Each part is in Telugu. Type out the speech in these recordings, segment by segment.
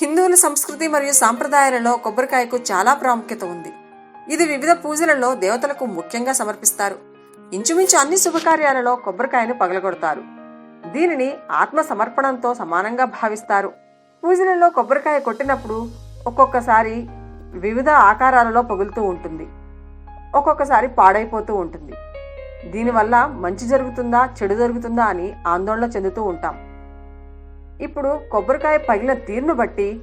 హిందువుల సంస్కృతి మరియు సాంప్రదాయాలలో కొబ్బరికాయకు చాలా ప్రాముఖ్యత ఉంది. ఇది వివిధ పూజలలో దేవతలకు ముఖ్యంగా సమర్పిస్తారు. ఇంచుమించు అన్ని శుభకార్యాలలో కొబ్బరికాయను పగలగొడతారు. దీనిని ఆత్మ సమర్పణంతో సమానంగా భావిస్తారు. పూజలలో కొబ్బరికాయ కొట్టినప్పుడు ఒక్కొక్కసారి వివిధ ఆకారాలలో పగులుతూ ఉంటుంది. ఒక్కొక్కసారి పాడైపోతూ ఉంటుంది. దీనివల్ల మంచి జరుగుతుందా చెడు జరుగుతుందా అని ఆందోళన చెందుతూ ఉంటాం. ఇప్పుడు కొబ్బరికాయ పగిలిన తీరును బట్టి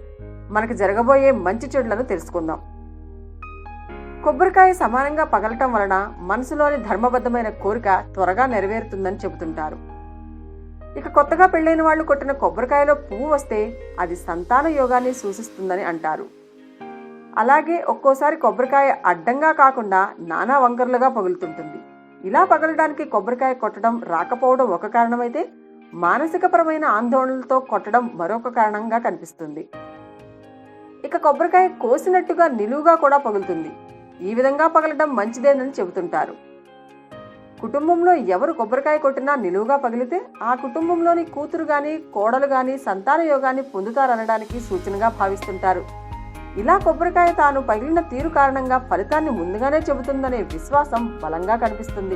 మనకు జరగబోయే మంచి చెడులను తెలుసుకుందాం. కొబ్బరికాయ సమానంగా పగలటం వలన మనసులోని ధర్మబద్ధమైన కోరిక త్వరగా నెరవేరుతుందని చెబుతుంటారు. ఇక కొత్తగా పెళ్ళైన వాళ్ళు కొట్టిన కొబ్బరికాయలో పువ్వు వస్తే అది సంతాన యోగాన్ని సూచిస్తుందని అంటారు. అలాగే ఒక్కోసారి కొబ్బరికాయ అడ్డంగా కాకుండా నానా వంకర్లుగా పగులుతుంటుంది. ఇలా పగలడానికి కొబ్బరికాయ కొట్టడం రాకపోవడం ఒక కారణమైతే మానసికపరమైన ఆందోళనలతో కొట్టడం మరొక కారణంగా కనిపిస్తుంది. ఇక కొబ్బరికాయ కోసినట్టుగా నిలువుగా కూడా పగులుతుంది. ఈ విధంగా పగలడం మంచిదేనని చెబుతుంటారు. కుటుంబంలో ఎవరు కొబ్బరికాయ కొట్టినా నిలువుగా పగిలితే ఆ కుటుంబంలోని కూతురు గాని కోడలు గాని సంతాన యోగాన్ని పొందుతారనడానికి సూచనగా భావిస్తుంటారు. ఇలా కొబ్బరికాయ తాను పగిలిన తీరు కారణంగా ఫలితాన్ని ముందుగానే చెబుతుందనే విశ్వాసం బలంగా కనిపిస్తుంది.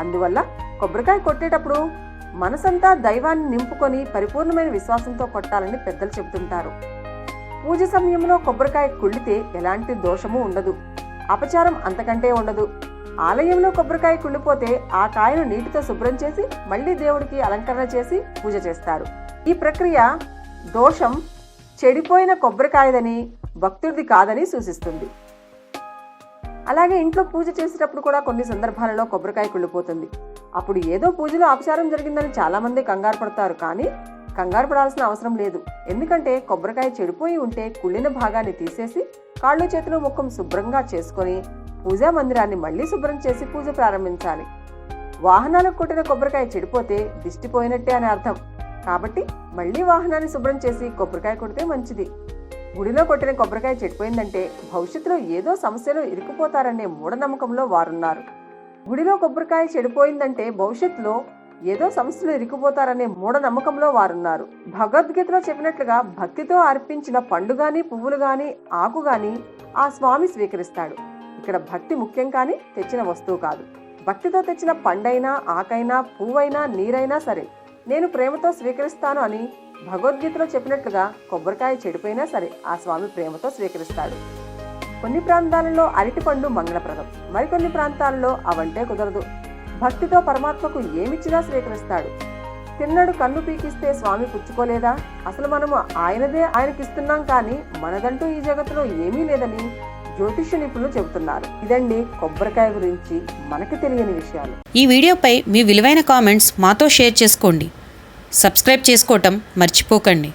అందువల్ల కొబ్బరికాయ కొట్టేటప్పుడు మనసంతా దైవాన్ని నింపుకొని పరిపూర్ణమైన విశ్వాసంతో కొట్టాలని పెద్దలు చెబుతుంటారు. పూజ సమయంలో కొబ్బరికాయ కుళ్ళితే ఎలాంటి దోషము ఉండదు. అపచారం అంతకంటే ఉండదు. ఆలయంలో కొబ్బరికాయ కుళ్ళిపోతే ఆ కాయను నీటితో శుభ్రం చేసి మళ్ళీ దేవుడికి అలంకరణ చేసి పూజ చేస్తారు. ఈ ప్రక్రియ దోషం చెడిపోయిన కొబ్బరికాయదని భక్తుడిది కాదని సూచిస్తుంది. అలాగే ఇంట్లో పూజ చేసేటప్పుడు కూడా కొన్ని సందర్భాలలో కొబ్బరికాయ కుళ్ళిపోతుంది. అప్పుడు ఏదో పూజలో అపచారం జరిగిందని చాలామంది కంగారు పడతారు కానీ కంగారు పడాల్సిన అవసరం లేదు. ఎందుకంటే కొబ్బరికాయ చెడిపోయి ఉంటే కుళ్ళిన భాగాన్ని తీసేసి కాళ్ళు చేతులు ముఖం శుభ్రంగా చేసుకొని పూజా మందిరాన్ని మళ్ళీ శుభ్రం చేసి పూజ ప్రారంభించాలి. వాహనాలకు కొట్టిన కొబ్బరికాయ చెడిపోతే దిష్టిపోయినట్టే అని అర్థం. కాబట్టి మళ్ళీ వాహనాన్ని శుభ్రం చేసి కొబ్బరికాయ కొడితే మంచిది. గుడిలో కొట్టిన కొబ్బరికాయ చెడిపోయిందంటే భవిష్యత్తులో ఏదో సమస్యలో ఇరుక్కుపోతారనే మూఢనమ్మకంలో వారున్నారు. గుడిలో కొబ్బరికాయ చెడిపోయిందంటే భవిష్యత్తులో ఏదో సమస్యలు ఇరుక్కుపోతారనే మూఢనమ్మకంలో వారున్నారు. భగవద్గీతలో చెప్పినట్లుగా భక్తితో అర్పించిన పండు గాని పువ్వులు గాని ఆకు గాని ఆ స్వామి స్వీకరిస్తాడు. ఇక్కడ భక్తి ముఖ్యం కానీ తెచ్చిన వస్తువు కాదు. భక్తితో తెచ్చిన పండైనా ఆకైనా పువ్వైనా నీరైనా సరే నేను ప్రేమతో స్వీకరిస్తాను అని భగవద్గీతలో చెప్పినట్లుగా కొబ్బరికాయ చెడిపోయినా సరే ఆ స్వామి ప్రేమతో స్వీకరిస్తాడు. కొన్ని ప్రాంతాలలో అరటిపండు మంగళప్రదం మరికొన్ని ప్రాంతాలలో అవంటే కుదరదు. భక్తితో పరమాత్మకు ఏమిచ్చినా స్వీకరిస్తాడు. తిన్నడు కన్ను పీకిస్తే స్వామి పుచ్చుకోలేదా? అసలు మనము ఆయనదే ఆయనకిస్తున్నాం కానీ మనదంటూ ఈ జగత్తులో ఏమీ లేదని జ్యోతిష్య నిపుణులు చెబుతున్నారు. ఇదండి కొబ్బరికాయ గురించి మనకి తెలియని విషయాలు. ఈ వీడియోపై మీ విలువైన కామెంట్స్ మాతో షేర్ చేసుకోండి. సబ్స్క్రైబ్ చేసుకోవటం మర్చిపోకండి.